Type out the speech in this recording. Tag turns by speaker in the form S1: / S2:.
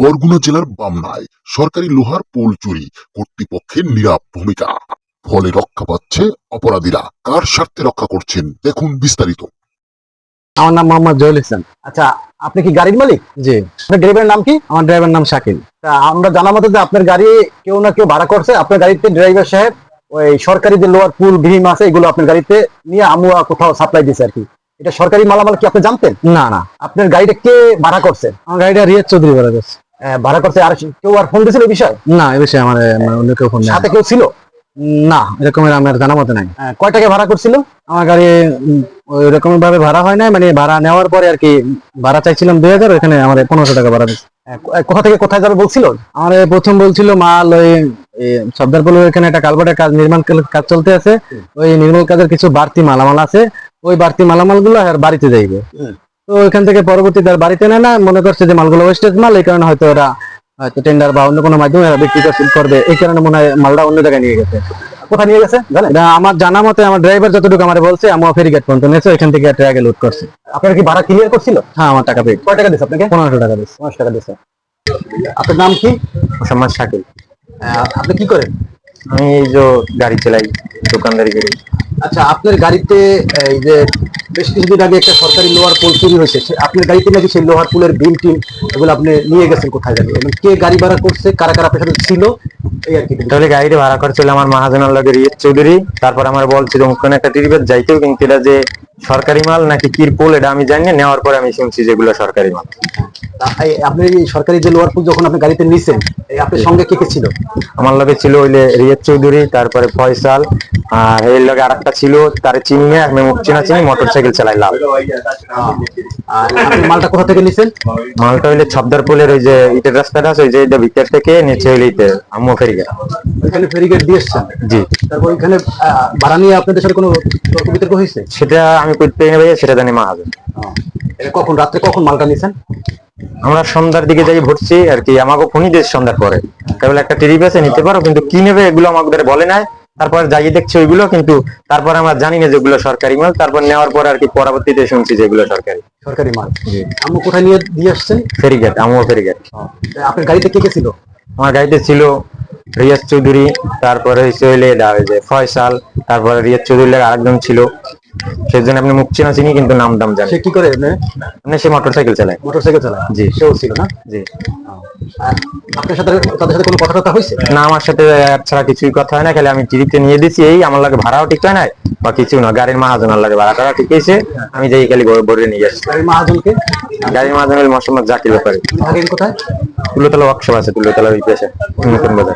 S1: বরগুনা জেলার বামনায় সরকারি লোহার পোল চুরি কর্তৃপক্ষের নীরব ভূমিকা। ফলে রক্ষা পাচ্ছে অপরাধীরা। কার স্বার্থে রক্ষা করছেন? দেখুন বিস্তারিত।
S2: আমার নাম মোহাম্মদ জহুল ইসলাম।
S3: আচ্ছা আপনি কি গাড়ির মালিক?
S2: জি।
S3: আপনার ড্রাইভারের নাম কি?
S2: আমার ড্রাইভার নাম শাকিল।
S3: তা আমরা জানা মতো যে আপনার গাড়ি কেউ না কেউ ভাড়া করছে আপনার গাড়িতে ড্রাইভার সাহেব ওই সরকারি যে লোয়ার পুল ভীম আছে এগুলো আপনার গাড়িতে নিয়ে আমুয়া কোথাও সাপ্লাই দিছে আর কি। এটা সরকারি মালামাল কি আপনি জানতেন?
S2: না না।
S3: আপনার গাড়িটা কে ভাড়া করছে?
S2: আমার গাড়িটা রিয়াজ চৌধুরী ভাড়া গেছে
S3: আহ, ভাড়া করছে আর কেউ আর ফোন দিয়েছিল এই বিষয়?
S2: না এ বিষয়ে আমার আমার অন্য কেউ ফোন
S3: সাথে কেউ ছিল?
S2: না এরকমের আমার জানা মতো নাই।
S3: আহ, কয় টাকা ভাড়া করছিল?
S2: আমার গাড়ি ভাবে ভাড়া হয় নাই মানে ভাড়া নেওয়ার পরে আর কি ভাড়া চাইছিলাম দুই হাজার ওখানে আমার পনেরোশো টাকা ভাড়া দিচ্ছে
S3: কোথা থেকে কোথায় যাবে বলছিল?
S2: আমার প্রথম বলছিল মাল ওই সর্দারপুর এখানে একটা কালভার্টের কাজ নির্মাণ কাজ চলতে আছে। ওই নির্মাণ কাজের কিছু বাড়তি মালামাল আছে। ওই বাড়তি মালামালগুলো আর বাড়িতে যাইবে। তো ওইখান থেকে পরবর্তীতে আর বাড়িতে নেয় না। মনে করছে যে মালগুলো ওয়েস্টেজ মাল এই কারণে হয়তো ওরা হয়তো টেন্ডার বা অন্য কোনো মাধ্যমে এরা বিক্রি করবে। এই কারণে মনে হয় মালটা অন্য জায়গায় নিয়ে গেছে।
S3: কোথায় নিয়ে গেছে? জানেন?
S2: আমার জানা মতে আমার ড্রাইভার যতটুকু আমার বলছে আমার ফেরিঘাট পর্যন্ত নিয়েছে ওইখান থেকে ট্রাকে লুট করছে।
S3: আপনার কি ভাড়া ক্লিয়ার করছিল?
S2: হ্যাঁ আমার টাকা পেয়ে
S3: কয় টাকা দিচ্ছে আপনাকে?
S2: পনেরোশো টাকা দিচ্ছে
S3: পঞ্চাশ টাকা দিচ্ছে আপনার নাম কি?
S2: মোসাম্মদ শাকিল।
S3: আপনি কি করেন?
S2: আমি এই যে গাড়ি চালাই দোকানদারি করি।
S3: আচ্ছা আপনার গাড়িতে এই যে বেশ কিছুদিন আগে একটা সরকারি লোহার পোল চুরি হয়েছে। আপনার গাড়িতে নাকি সেই লোহার পুলের বিল টিম এগুলো আপনি নিয়ে গেছেন কোথায় জানি? এবং কে গাড়ি ভাড়া করছে, কারা কারা আপনার ছিল, এই আর কি
S4: তাহলে গাড়িটা ভাড়া করছিল আমার মহাজন আল্লাহ চৌধুরী, তারপর আমার বলছিল মুখ্য একটা টিরিবের যাইতেও কিন্তু এটা যে সরকারি মাল নাকি কিরপোল এটা আমি জানি নেওয়ার পরে আমি শুনছি যেগুলো সরকারি মাল।
S3: আপনি সরকারি যে লোহার পুল যখন আপনি গাড়িতে নিছেন আপনার সঙ্গে কে কে ছিল?
S4: আমার লগে ছিল ওইলে রিয়াদ চৌধুরী তারপরে ফয়সাল আর এর লগে আরেকটা ছিল তার চিনি আমি মুখ চিনা চিনি মোটর সাইকেল চালাই লাভ
S3: আর আপনি মালটা কোথা থেকে নিছেন?
S4: মালটা হইলে ছবদারপুলের ওই যে ইটের রাস্তাটা আছে ওই যে এটা ভিতর থেকে নিচে হইলে আম্মু ফেরিগে
S3: ওইখানে ফেরিগেট দিয়ে এসছেন?
S4: জি।
S3: তারপর ওইখানে ভাড়া নিয়ে আপনাদের সাথে কোনো তর্ক বিতর্ক হয়েছে?
S4: সেটা আমি নেবে সেটা জানি
S3: এটা কখন রাত্রে কখন মালটা নিছেন
S4: আমরা সন্ধ্যার দিকে যাই ভরছি আর কি আমাকে ফোনই সন্ধ্যার পরে কেবল একটা টিভি আছে নিতে পারো কিন্তু কি নেবে এগুলো আমাদের বলে নাই। তারপর যাই দেখছি ওইগুলো কিন্তু তারপর আমরা জানি না যেগুলো সরকারি মাল। তারপর নেওয়ার পর আর কি পরবর্তীতে শুনছি যেগুলো সরকারি।
S3: সরকারি মাল। আম্মু কোথায় নিয়ে দিয়ে আসছেন?
S4: ফেরিঘাট আমিও ফেরিঘাট।
S3: আপনার গাড়িতে কে কে ছিল?
S4: আমার গাড়িতে ছিল রিয়াজ চৌধুরী তারপরে হইলে ফয়সাল তারপরে রিয়াজ চৌধুরী লাগে আরেকজন ছিল। সেজন্য আপনি মুখ চেনা চিনি কিন্তু নাম দাম জানি।
S3: সে কি করে
S4: মানে সে মোটর সাইকেল চালায়।
S3: মোটর সাইকেল চালায়?
S4: জি।
S3: সেও ছিল না?
S4: জি।
S3: আপনার সাথে তাদের সাথে কোনো কথা টথা হয়েছে?
S4: না আমার সাথে ছাড়া কিছুই কথা হয় না খালি আমি টিভিতে নিয়ে দিছি এই আমার লাগে ভাড়াও ঠিক হয় না বা কিছু না গাড়ির মাহাজন লাগে ভাড়া টাড়া ঠিক হয়েছে আমি যাই খালি বড় নিয়ে আসছি
S3: গাড়ির মহাজনকে?
S4: গাড়ির মাহাজন মোহাম্মদ জাকির ব্যাপারে।
S3: থাকেন কোথায়?
S4: তুলোতলা ওয়ার্কশপ আছে তুলোতলা ওই পেশে নতুন বাজার।